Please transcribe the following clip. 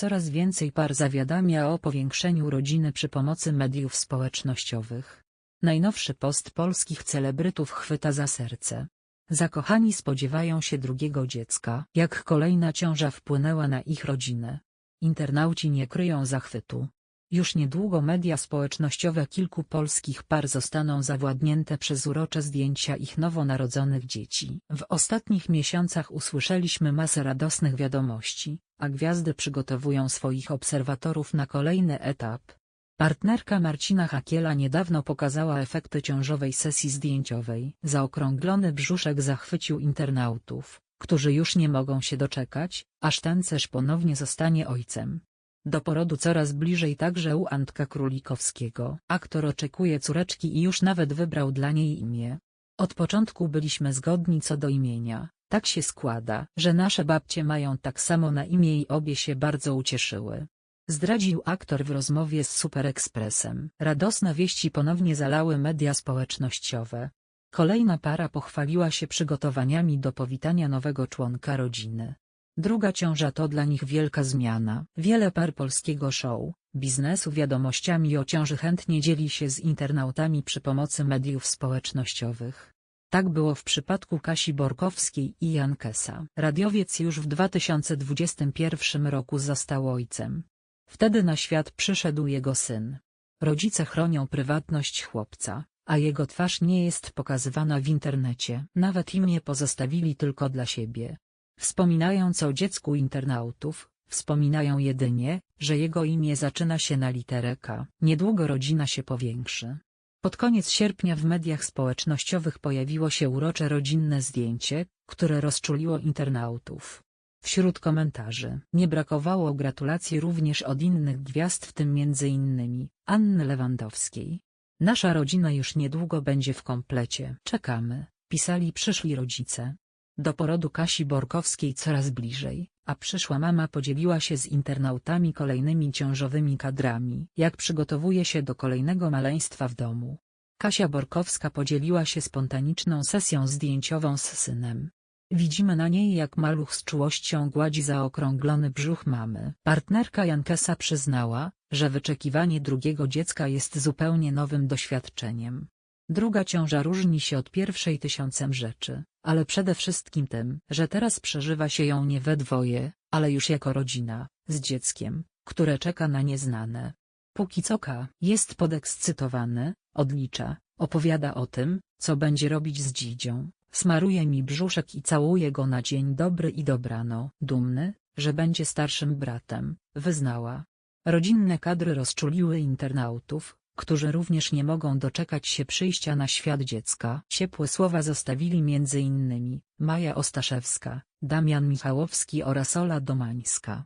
Coraz więcej par zawiadamia o powiększeniu rodziny przy pomocy mediów społecznościowych. Najnowszy post polskich celebrytów chwyta za serce. Zakochani spodziewają się drugiego dziecka, jak kolejna ciąża wpłynęła na ich rodzinę. Internauci nie kryją zachwytu. Już niedługo media społecznościowe kilku polskich par zostaną zawładnięte przez urocze zdjęcia ich nowonarodzonych dzieci. W ostatnich miesiącach usłyszeliśmy masę radosnych wiadomości, a gwiazdy przygotowują swoich obserwatorów na kolejny etap. Partnerka Marcina Hakiela niedawno pokazała efekty ciążowej sesji zdjęciowej. Zaokrąglony brzuszek zachwycił internautów, którzy już nie mogą się doczekać, aż tancerz ponownie zostanie ojcem. Do porodu coraz bliżej także u Antka Królikowskiego. Aktor oczekuje córeczki i już nawet wybrał dla niej imię. Od początku byliśmy zgodni co do imienia. Tak się składa, że nasze babcie mają tak samo na imię i obie się bardzo ucieszyły. Zdradził aktor w rozmowie z Super Expressem. Radosne wieści ponownie zalały media społecznościowe. Kolejna para pochwaliła się przygotowaniami do powitania nowego członka rodziny. Druga ciąża to dla nich wielka zmiana. Wiele par polskiego show, biznesu wiadomościami o ciąży chętnie dzieli się z internautami przy pomocy mediów społecznościowych. Tak było w przypadku Kasi Borkowskiej i Jankesa. Radiowiec już w 2021 roku został ojcem. Wtedy na świat przyszedł jego syn. Rodzice chronią prywatność chłopca, a jego twarz nie jest pokazywana w internecie. Nawet imię pozostawili tylko dla siebie. Wspominając o dziecku internautów, wspominają jedynie, że jego imię zaczyna się na literę K. Niedługo rodzina się powiększy. Pod koniec sierpnia w mediach społecznościowych pojawiło się urocze rodzinne zdjęcie, które rozczuliło internautów. Wśród komentarzy nie brakowało gratulacji również od innych gwiazd w tym m.in. Anny Lewandowskiej. Nasza rodzina już niedługo będzie w komplecie. Czekamy, pisali przyszli rodzice. Do porodu Kasi Borkowskiej coraz bliżej, a przyszła mama podzieliła się z internautami kolejnymi ciążowymi kadrami. Jak przygotowuje się do kolejnego maleństwa w domu. Kasia Borkowska podzieliła się spontaniczną sesją zdjęciową z synem. Widzimy na niej jak maluch z czułością gładzi zaokrąglony brzuch mamy. Partnerka Jankesa przyznała, że wyczekiwanie drugiego dziecka jest zupełnie nowym doświadczeniem. Druga ciąża różni się od pierwszej tysiącem rzeczy, ale przede wszystkim tym, że teraz przeżywa się ją nie we dwoje, ale już jako rodzina, z dzieckiem, które czeka na nieznane. Póki co K jest podekscytowany, odlicza, opowiada o tym, co będzie robić z dzidzią, smaruje mi brzuszek i całuje go na dzień dobry i dobrano. Dumny, że będzie starszym bratem, wyznała. Rodzinne kadry rozczuliły internautów, którzy również nie mogą doczekać się przyjścia na świat dziecka. Ciepłe słowa zostawili m.in. Maja Ostaszewska, Damian Michałowski oraz Ola Domańska.